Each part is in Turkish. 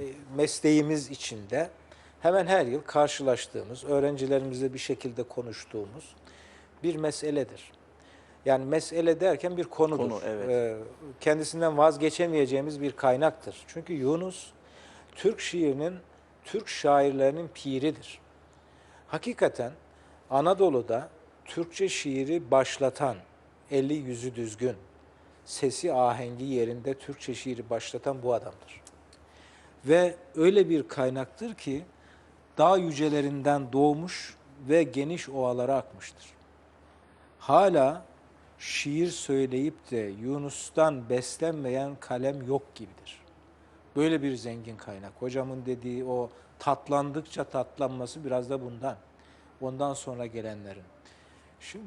e, mesleğimiz içinde hemen her yıl karşılaştığımız, öğrencilerimizle bir şekilde konuştuğumuz bir meseledir. Yani mesele derken bir konudur. Konu, evet. Ee, Kendisinden vazgeçemeyeceğimiz bir kaynaktır. Çünkü Yunus Türk şiirinin, Türk şairlerinin piridir. Hakikaten Anadolu'da Türkçe şiiri başlatan, eli yüzü düzgün, sesi ahengi yerinde Türkçe şiiri başlatan bu adamdır. Ve öyle bir kaynaktır ki dağ yücelerinden doğmuş ve geniş ovalara akmıştır. Hala şiir söyleyip de Yunus'tan beslenmeyen kalem yok gibidir. Böyle bir zengin kaynak. Hocamın dediği o tatlandıkça tatlanması biraz da bundan. Ondan sonra gelenlerin. Şimdi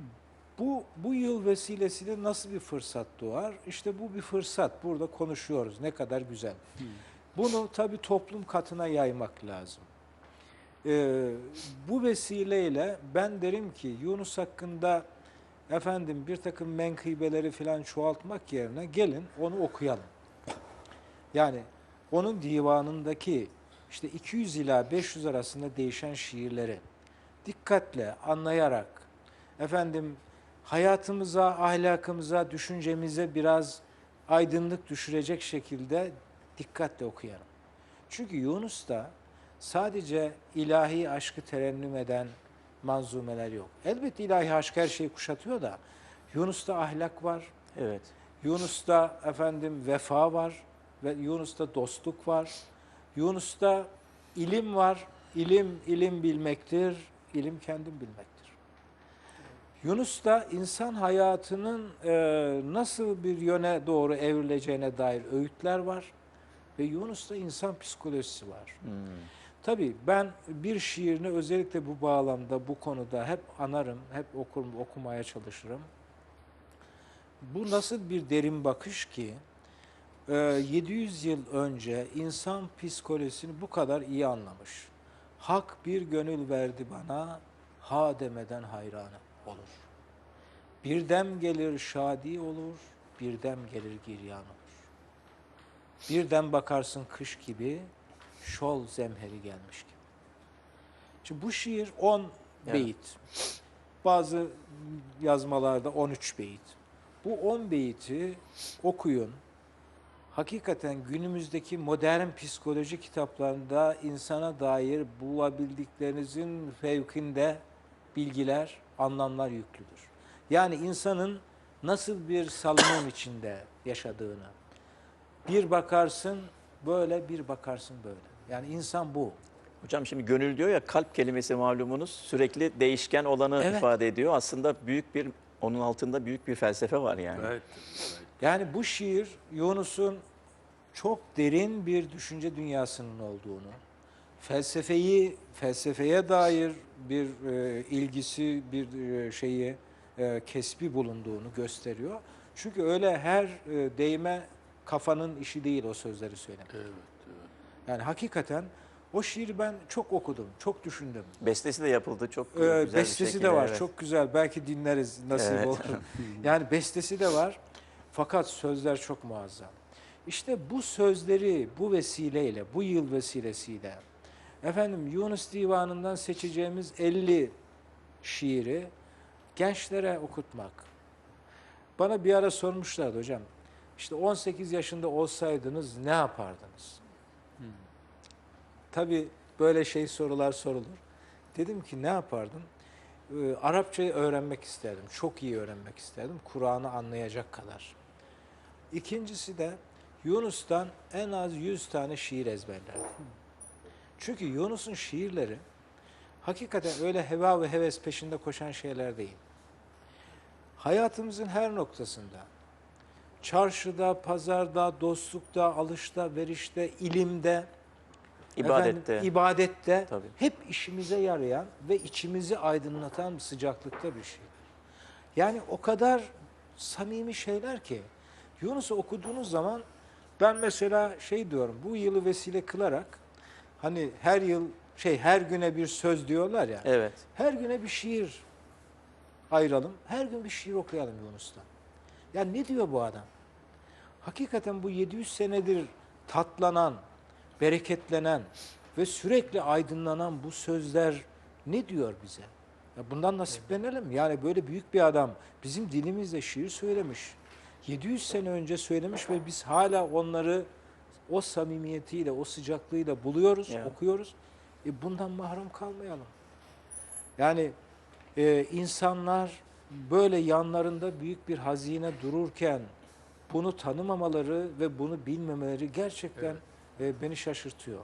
bu, bu yıl vesilesiyle nasıl bir fırsat doğar? İşte bu bir fırsat. Burada konuşuyoruz. Ne kadar güzel. Bunu tabii toplum katına yaymak lazım. Ee, bu vesileyle ben derim ki Yunus hakkında efendim bir takım menkıbeleri falan çoğaltmak yerine gelin onu okuyalım. Yani onun divanındaki işte 200 ila 500 arasında değişen şiirleri dikkatle anlayarak efendim hayatımıza, ahlakımıza, düşüncemize biraz aydınlık düşürecek şekilde dikkatle okuyalım. Çünkü Yunus'ta sadece ilahi aşkı terennüm eden manzumeler yok. Elbette ilahi aşk her şeyi kuşatıyor da Yunus'ta ahlak var, Evet. Yunus'ta efendim vefa var ve Yunus'ta dostluk var. Yunus'ta ilim var. İlim ilim bilmektir. İlim kendim bilmektir. Yunus'ta insan hayatının e, nasıl bir yöne doğru evrileceğine dair öğütler var ve Yunus'ta insan psikolojisi var. Hmm. Tabii ben bir şiirini özellikle bu bağlamda, bu konuda hep anarım, hep okurum, okumaya çalışırım. Bu nasıl bir derin bakış ki e, 700 yıl önce insan psikolojisini bu kadar iyi anlamış. Hak bir gönül verdi bana, ha demeden hayranı olur. Bir dem gelir şadi olur, bir dem gelir giryan olur. Birden bakarsın kış gibi, şol zemheri gelmiş gibi. Şimdi bu şiir 10 Evet. beyit. Bazı yazmalarda 13 beyit. Bu 10 beyti okuyun. Hakikaten günümüzdeki modern psikoloji kitaplarında insana dair bulabildiklerinizin fevkinde bilgiler, anlamlar yüklüdür. Yani insanın nasıl bir salınım içinde yaşadığını, bir bakarsın böyle, bir bakarsın böyle. Yani insan bu. Hocam şimdi gönül diyor ya kalp kelimesi malumunuz sürekli değişken olanı Evet. ifade ediyor. Aslında büyük bir onun altında büyük bir felsefe var yani. Evet. Yani bu şiir Yunus'un çok derin bir düşünce dünyasının olduğunu, felsefeyi, felsefeye dair bir e, ilgisi, bir e, şeyi, e, kesbi bulunduğunu gösteriyor. Çünkü öyle her e, değme kafanın işi değil o sözleri söylemek. Evet, evet. Yani hakikaten o şiiri ben çok okudum, çok düşündüm. Bestesi de yapıldı çok Ee, güzel bir bestesi şekilde. de var. evet. Çok güzel. Belki dinleriz nasip Evet. olur. yani bestesi de var. Fakat sözler çok muazzam. İşte bu sözleri bu vesileyle, bu yıl vesilesiyle efendim Yunus Divanı'ndan seçeceğimiz 50 şiiri gençlere okutmak. Bana bir ara sormuşlardı hocam. İşte 18 yaşında olsaydınız ne yapardınız? Tabii böyle şey sorular sorulur. Dedim ki ne yapardım? Ee, Arapçayı öğrenmek isterdim. Çok iyi öğrenmek isterdim. Kur'an'ı anlayacak kadar. İkincisi de Yunus'tan en az 100 tane şiir ezberlerdim. Çünkü Yunus'un şiirleri hakikaten öyle heva ve heves peşinde koşan şeyler değil. Hayatımızın her noktasında, çarşıda, pazarda, dostlukta, alışta, verişte, ilimde, İbadette. Efendim, ibadette Tabii. hep işimize yarayan ve içimizi aydınlatan bir sıcaklıkta bir şey. Yani o kadar samimi şeyler ki Yunus'u okuduğunuz zaman ben mesela şey diyorum bu yılı vesile kılarak hani her yıl şey her güne bir söz diyorlar ya. Evet. Her güne bir şiir ayıralım. Her gün bir şiir okuyalım Yunus'tan. Ya ne diyor bu adam? Hakikaten bu 700 senedir tatlanan, bereketlenen ve sürekli aydınlanan bu sözler ne diyor bize? Ya bundan nasiplenelim. Yani böyle büyük bir adam bizim dilimizde şiir söylemiş. 700 sene önce söylemiş ve biz hala onları o samimiyetiyle, o sıcaklığıyla buluyoruz, Ya. okuyoruz. E bundan mahrum kalmayalım. Yani e, insanlar böyle yanlarında büyük bir hazine dururken bunu tanımamaları ve bunu bilmemeleri gerçekten e, beni şaşırtıyor.